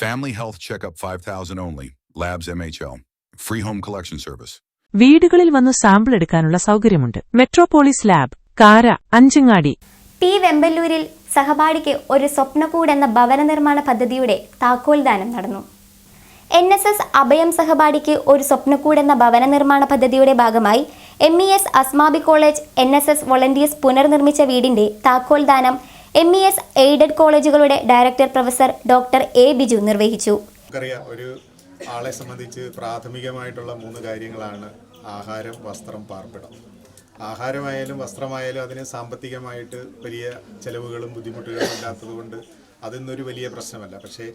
Family health checkup 5000 only. Labs MHL. Free home collection service വീടുകളിൽ വന്ന് sample എടുക്കാനുള്ള സൗകര്യമുണ്ട് മെട്രോപോളിസ് ലാബ് കാര അഞ്ചങ്ങാടി പി വെമ്പല്ലൂരിൽ സഹപാഠിക്ക് ഒരു സ്വപ്നകൂട് എന്ന ഭവന നിർമ്മാണ പദ്ധതിയുടെ താക്കോൽദാനം നടന്നു എൻ എസ് എസ് അഭയം സഹപാഠിക്ക് ഒരു സ്വപ്നക്കൂട് എന്ന ഭവന നിർമ്മാണ പദ്ധതിയുടെ ഭാഗമായി M E S Asmabi college N S S volunteers പുനർനിർമ്മിച്ച വീടിന്റെ താക്കോൽദാനം M E S aided കോളേജുകളുടെ director professor doctor A Biju നിർവഹിച്ചു. ഒരു ആളെ സംബന്ധിച്ച് പ്രാഥമികമായിട്ടുള്ള മൂന്ന് കാര്യങ്ങളാണ് ആഹാരം വസ്ത്രം പാർപ്പിടം. ആഹാരമായാലും വസ്ത്രമായാലും അതിന് സാമ്പത്തികമായിട്ട് വലിയ ചെലവുകളും ബുദ്ധിമുട്ടുകളും ഇല്ലാത്തതുകൊണ്ട് അതൊന്നൊരു വലിയ പ്രശ്നമല്ല. പക്ഷേ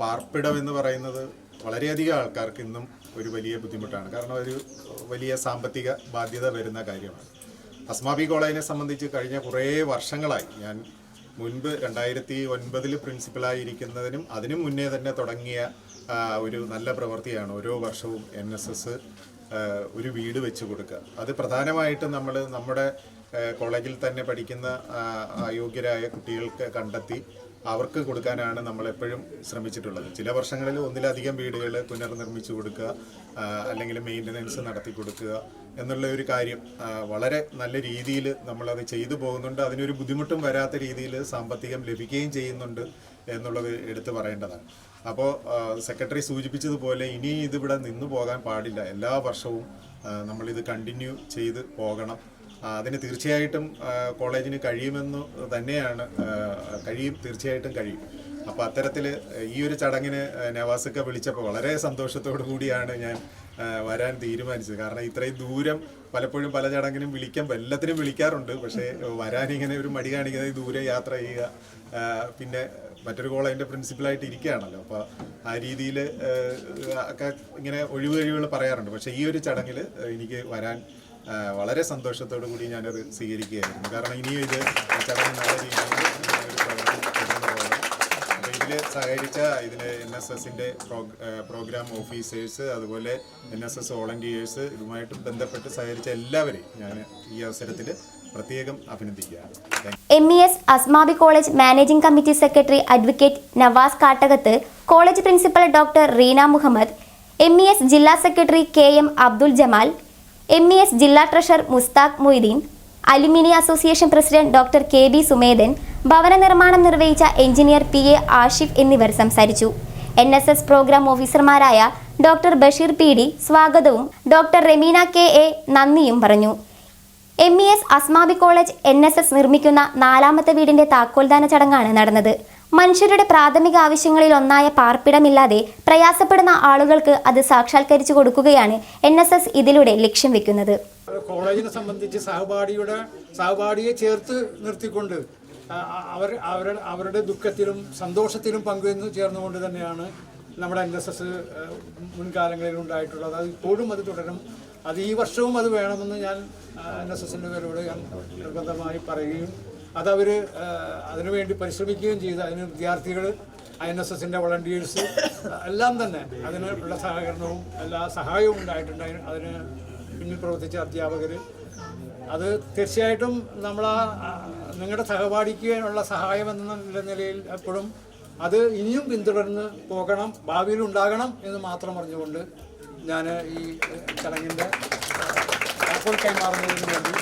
പാർപ്പിടം എന്ന് പറയുന്നത് വളരെയധികം ആൾക്കാർക്ക് ഇന്നും ഒരു വലിയ ബുദ്ധിമുട്ടാണ്. കാരണം ഒരു വലിയ സാമ്പത്തിക ബാധ്യത വരുന്ന കാര്യമാണ്. അസ്മാബി കോളേജിനെ സംബന്ധിച്ച് കഴിഞ്ഞ കുറേ വർഷങ്ങളായി ഞാൻ മുൻപ് രണ്ടായിരത്തി ഒൻപതിൽ പ്രിൻസിപ്പളായിരിക്കുന്നതിനും അതിനു മുന്നേ തന്നെ തുടങ്ങിയ ഒരു നല്ല പ്രവൃത്തിയാണ് ഓരോ വർഷവും എൻ എസ് എസ് ഒരു വീട് വെച്ച് കൊടുക്കുക. അത് പ്രധാനമായിട്ടും നമ്മൾ നമ്മുടെ കോളേജിൽ തന്നെ പഠിക്കുന്ന അയോഗ്യരായ കുട്ടികൾക്ക് കണ്ടെത്തി അവർക്ക് കൊടുക്കാനാണ് നമ്മൾ എപ്പോഴും ശ്രമിച്ചിട്ടുള്ളത്. ചില വർഷങ്ങളിൽ ഒന്നിലധികം വീടുകൾ പുനർനിർമ്മിച്ചു കൊടുക്കുക അല്ലെങ്കിൽ മെയിന്റനൻസ് നടത്തി കൊടുക്കുക എന്നുള്ള ഒരു കാര്യം വളരെ നല്ല രീതിയിൽ നമ്മളത് ചെയ്തു പോകുന്നുണ്ട്. അതിനൊരു ബുദ്ധിമുട്ടും വരാത്ത രീതിയിൽ സാമ്പത്തികം ലഭിക്കുകയും ചെയ്യുന്നുണ്ട് എന്നുള്ളത് എടുത്തു പറയേണ്ടതാണ്. അപ്പോൾ സെക്രട്ടറി സൂചിപ്പിച്ചതുപോലെ ഇനി ഇതിവിടെ നിന്നു പോകാൻ പാടില്ല. എല്ലാ വർഷവും നമ്മളിത് കണ്ടിന്യൂ ചെയ്ത് പോകണം. അതിന് തീർച്ചയായിട്ടും കോളേജിന് കഴിയുമെന്ന് തന്നെയാണ് കഴിയും തീർച്ചയായിട്ടും കഴിയും. അപ്പോൾ അത്തരത്തിൽ ഈ ഒരു ചടങ്ങിന് നവാസൊക്കെ വിളിച്ചപ്പോൾ വളരെ സന്തോഷത്തോടു കൂടിയാണ് ഞാൻ വരാൻ തീരുമാനിച്ചത്. കാരണം ഇത്രയും ദൂരം പലപ്പോഴും പല ചടങ്ങിനും വിളിക്കാൻ എല്ലാത്തിനും വിളിക്കാറുണ്ട്. പക്ഷേ വരാൻ ഇങ്ങനെ ഒരു മടി കാണിക്കുന്നത് ദൂരെ യാത്ര ചെയ്യുക പിന്നെ മറ്റൊരു കോളേജിന്റെ പ്രിൻസിപ്പലായിട്ട് ഇരിക്കുകയാണല്ലോ. അപ്പോൾ ആ രീതിയിൽ ഇങ്ങനെ ഒഴിവ് കഴിവുകൾ പറയാറുണ്ട്. പക്ഷേ ഈ ഒരു ചടങ്ങിൽ എനിക്ക് വരാൻ വളരെ സന്തോഷത്തോടു കൂടി ഞാനത് സ്വീകരിക്കുകയായിരുന്നു. കാരണം ഇനിയും ഇത് ചടങ്ങ് നല്ല രീതിയിൽ ഇതിൽ സഹകരിച്ച ഇതിൽ എൻ എസ് എസിന്റെ പ്രോഗ്രാം ഓഫീസേഴ്സ് അതുപോലെ എൻ എസ് എസ് വോളണ്ടിയേഴ്സ് ഇതുമായിട്ട് ബന്ധപ്പെട്ട് സഹകരിച്ച എല്ലാവരെയും ഞാൻ ഈ അവസരത്തിൽ പ്രത്യേകം അഭിനന്ദിക്കുകയാണ്. M E S Asmabi college managing committee secretary advocate Navas Kattakath college principal doctor Reena Muhammad M E S ജില്ലാ secretary K M Abdul Jamal M E S ജില്ലാ treasurer Mushtaq Moideen alumni association president doctor K B Sumedhan ഭവന നിർമ്മാണം നിർവഹിച്ച engineer P A Ashif എന്നിവർ സംസാരിച്ചു. N S S programme ഓഫീസർമാരായ doctor Basheer P D സ്വാഗതവും doctor Remeena K A നന്ദിയും പറഞ്ഞു. M E S Asmabi college N S S നിർമ്മിക്കുന്ന നാലാമത്തെ വീടിന്റെ താക്കോൽദാന ചടങ്ങാണ് നടന്നത്. മനുഷ്യരുടെ പ്രാഥമിക ആവശ്യങ്ങളിൽ ഒന്നായ പാർപ്പിടമില്ലാതെ പ്രയാസപ്പെടുന്ന ആളുകൾക്ക് അത് സാക്ഷാത്കരിച്ചു കൊടുക്കുകയാണ് എൻ എസ് എസ് ഇതിലൂടെ ലക്ഷ്യം വെക്കുന്നത്. കോളേജിനെ സംബന്ധിച്ച് സഹപാഠിയുടെ സഹപാഠിയെ ചേർത്ത് നിർത്തിക്കൊണ്ട് അവർ അവരുടെ അവരുടെ ദുഃഖത്തിലും സന്തോഷത്തിലും പങ്കുവെന്ന് ചേർന്നുകൊണ്ട് തന്നെയാണ് നമ്മുടെ എൻ എസ് എസ് മുൻകാലങ്ങളിൽ ഉണ്ടായിട്ടുള്ളത്. അത് ഇപ്പോഴും അത് തുടരും. അത് ഈ വർഷവും അത് വേണമെന്ന് ഞാൻ എൻ എസ് എസിന്റെ പേരോട് ഞാൻ നിർബന്ധമായി പറയുകയും അതവർ അതിനുവേണ്ടി പരിശ്രമിക്കുകയും ചെയ്ത്. അതിന് വിദ്യാർത്ഥികൾ ഐ എൻ എസ് എസിന്റെ വളണ്ടിയേഴ്സ് എല്ലാം തന്നെ അതിനുള്ള സഹകരണവും എല്ലാ സഹായവും ഉണ്ടായിട്ടുണ്ട്. അതിന് പിന്നിൽ പ്രവർത്തിച്ച അധ്യാപകർ അത് തീർച്ചയായിട്ടും നമ്മൾ ആ നിങ്ങളുടെ സഹപാഠിക്കാനുള്ള സഹായം എന്ന നിലയിൽ എപ്പോഴും അത് ഇനിയും പിന്തുടർന്ന് പോകണം ഭാവിയിൽ ഉണ്ടാകണം എന്ന് മാത്രം പറഞ്ഞുകൊണ്ട് ഞാൻ ഈ ചടങ്ങിന്റെ അപ്പോൾ കൈമാറുന്നതിന് വേണ്ടി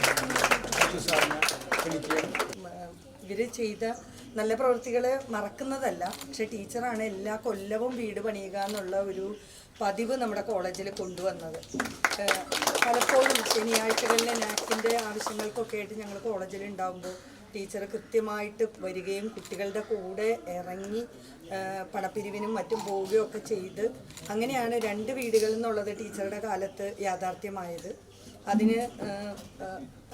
സാറിനെ ക്ഷണിക്കുകയാണ് ഇവർ ചെയ്ത നല്ല പ്രവൃത്തികൾ മറക്കുന്നതല്ല. പക്ഷെ ടീച്ചറാണ് എല്ലാ കൊല്ലവും വീട് പണിയുക എന്നുള്ള ഒരു പതിവ് നമ്മുടെ കോളേജിൽ കൊണ്ടുവന്നത്. പലപ്പോഴും ശനിയാഴ്ചകളിലെ നാക്സിന്റെ ആവശ്യങ്ങൾക്കൊക്കെ ആയിട്ട് ഞങ്ങൾ കോളേജിൽ ഉണ്ടാകുമ്പോൾ ടീച്ചർ കൃത്യമായിട്ട് വരികയും കുട്ടികളുടെ കൂടെ ഇറങ്ങി പടപ്പിരിവിനും മറ്റും പോവുകയും ഒക്കെ ചെയ്ത് അങ്ങനെയാണ് രണ്ട് വീടുകൾ എന്നുള്ളത് ടീച്ചറുടെ കാലത്ത് യാഥാർത്ഥ്യമായത്. അതിന്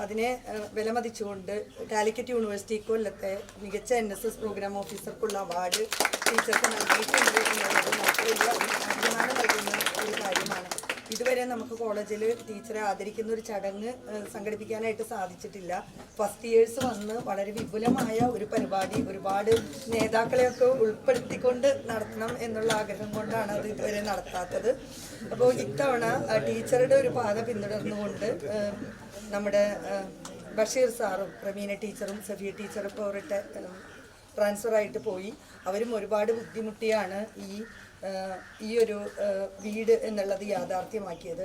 അതിനെ വിലമതിച്ചുകൊണ്ട് കാലിക്കറ്റ് യൂണിവേഴ്സിറ്റി കൊല്ലത്തെ മികച്ച എൻ എസ് എസ് പ്രോഗ്രാം ഓഫീസർക്കുള്ള അവാർഡ് ടീച്ചർക്ക് നൽകിയിട്ടുണ്ട് എന്നുള്ളത് അഭിമാനം നൽകുന്ന ഒരു കാര്യമാണ്. ഇതുവരെ നമുക്ക് കോളേജിൽ ടീച്ചറെ ആദരിക്കുന്ന ഒരു ചടങ്ങ് സംഘടിപ്പിക്കാനായിട്ട് സാധിച്ചിട്ടില്ല. ഫസ്റ്റ് ഇയേഴ്സ് വന്ന് വളരെ വിപുലമായ ഒരു പരിപാടി ഒരുപാട് നേതാക്കളെയൊക്കെ ഉൾപ്പെടുത്തിക്കൊണ്ട് നടത്തണം എന്നുള്ള ആഗ്രഹം കൊണ്ടാണ് അത് ഇതുവരെ നടത്താത്തത്. അപ്പോൾ ഇത്തവണ ടീച്ചറുടെ ഒരു പാത പിന്തുടർന്നുകൊണ്ട് നമ്മുടെ ബഷീർ സാറും പ്രമീന ടീച്ചറും സഫിയ ടീച്ചറും ഇപ്പോൾ ട്രാൻസ്ഫർ ആയിട്ട് പോയി. അവരും ഒരുപാട് ബുദ്ധിമുട്ടിയാണ് ഈ ഈ ഒരു വീട് എന്നുള്ളത് യാഥാർത്ഥ്യമാക്കിയത്.